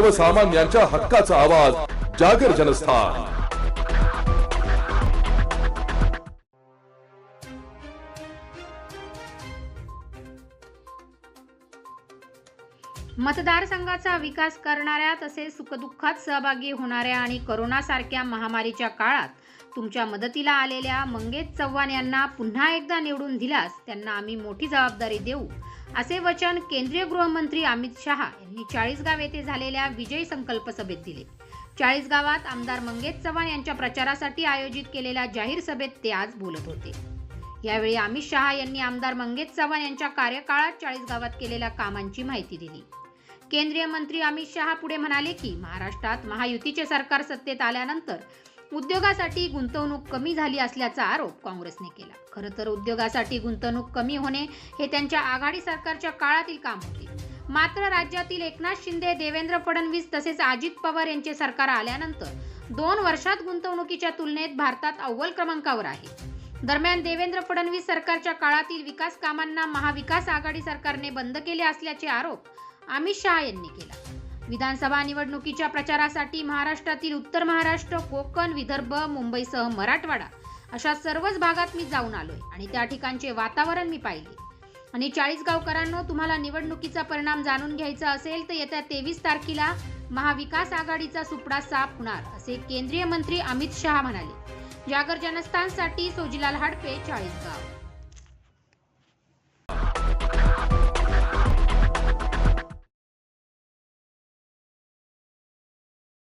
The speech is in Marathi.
सर्वसामान्यांच्या हक्काचा आवाज जागर जनस्थान. मतदारसंघाचा विकास करणाऱ्या तसेच सुखदुःखात सहभागी होणाऱ्या आणि करोनासारख्या महामारीच्या काळात तुमच्या मदतीला आलेल्या मंगेश चव्हाण यांना पुन्हा एकदा निवडून दिल्यास त्यांना आम्ही मोठी जबाबदारी देऊ. असे वचन केंद्रीय गृहमंत्री अमित शहा यांनी चाळीसगाव येथे झालेल्या विजय संकल्प सभेत दिले. चाळीसगावात आमदार मंगेश चव्हाण यांच्या प्रचारासाठी आयोजित केलेल्या जाहीर सभेत ते आज बोलत होते. यावेळी अमित शहा यांनी आमदार मंगेश चव्हाण यांच्या कार्यकाळात चाळीस गावात केलेल्या कामांची माहिती दिली. केंद्रीय मंत्री अमित शहा पुढे म्हणाले की महाराष्ट्रात महायुतीचे सरकार सत्तेत आल्यानंतर उद्योगासाठी गुंतवणूक कमी झाली असल्याचा आरोप काँग्रेसने केला. खरं तर उद्योगासाठी गुंतवणूक कमी होणे हे त्यांच्या आघाडी सरकारच्या काळातील काम होते. मात्र राज्यातील एकनाथ शिंदे देवेंद्र फडणवीस तसेच अजित पवार यांचे सरकार आल्यानंतर दोन वर्षात गुंतवणुकीच्या तुलनेत भारतात अव्वल क्रमांकावर आहे. दरम्यान देवेंद्र फडणवीस सरकारच्या काळातील विकास कामांना महाविकास आघाडी सरकारने बंद केले असल्याचे आरोप अमित शहा यांनी केला. विधानसभा निवडणुकीच्या प्रचारासाठी महाराष्ट्रातील उत्तर महाराष्ट्र कोकण विदर्भ मुंबईसह मराठवाडा अशा सर्वच भागात मी जाऊन आलोय आणि त्या ठिकाणचे वातावरण मी पाहिले. आणि चाळीस गावकरांनो तुम्हाला निवडणुकीचा परिणाम जाणून घ्यायचा असेल तर येत्या तेवीस तारखेला महाविकास आघाडीचा सुपडा साफ होणार असे केंद्रीय मंत्री अमित शहा म्हणाले. जागर जनस्थानसाठी सोजीलाल हाडपे चाळीसगाव